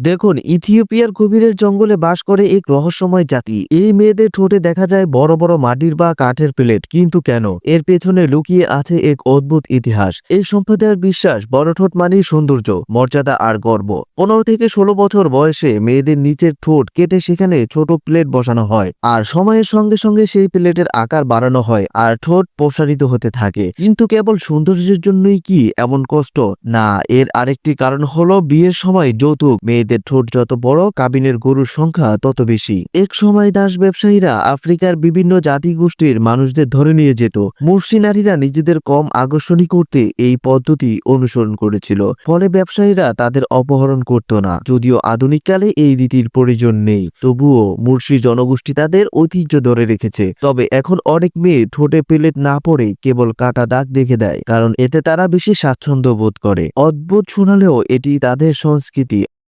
দেখুন, ইথিওপিয়ার গভীরের জঙ্গলে বাস করে এক রহস্যময় জাতি। এই মেয়েদের ঠোঁটে দেখা যায় বড় বড় মাটির বা কাঠের প্লেট, কিন্তু কেন? এর পেছনে লুকিয়ে আছে এক অদ্ভুত ইতিহাস। এই সম্প্রদায়ের বিশ্বাস বড় ঠোঁট মানেই সৌন্দর্য, মর্যাদা আর গর্ব। পনেরো থেকে ষোলো বছর বয়সে মেয়েদের নিচের ঠোঁট কেটে সেখানে ছোট প্লেট বসানো হয় আর সময়ের সঙ্গে সঙ্গে সেই প্লেটের আকার বাড়ানো হয় আর ঠোঁট প্রসারিত হতে থাকে। কিন্তু কেবল সৌন্দর্যের জন্যই কি এমন কষ্ট? না, এর আরেকটি কারণ হলো বিয়ের সময় যৌতুক। মেয়েদের ঠোঁট যত বড়, কাবিনের গরুর সংখ্যা তত বেশি। এক সময় দাস ব্যবসায়ীরা আফ্রিকার বিভিন্ন জাতিগোষ্ঠীর মানুষদের ধরে নিয়ে যেত। মুর্শি নারীরা নিজেদের কম আকর্ষণী করতে এই পদ্ধতি অনুসরণ করেছিল। ফলে ব্যবসায়ীরা তাদের অপহরণ করত না। যদিও আধুনিককালে এই রীতির প্রয়োজন নেই। তবুও মুর্শি জনগোষ্ঠী তাদের ঐতিহ্য ধরে রেখেছে। তবে এখন অনেক মেয়ে ঠোঁটে প্লেট না পড়ে কেবল কাটা দাগ রেখে দেয়। কারণ এতে তারা বেশি স্বাচ্ছন্দ্য বোধ করে। অদ্ভুত শোনালেও এটি তাদের সংস্কৃতি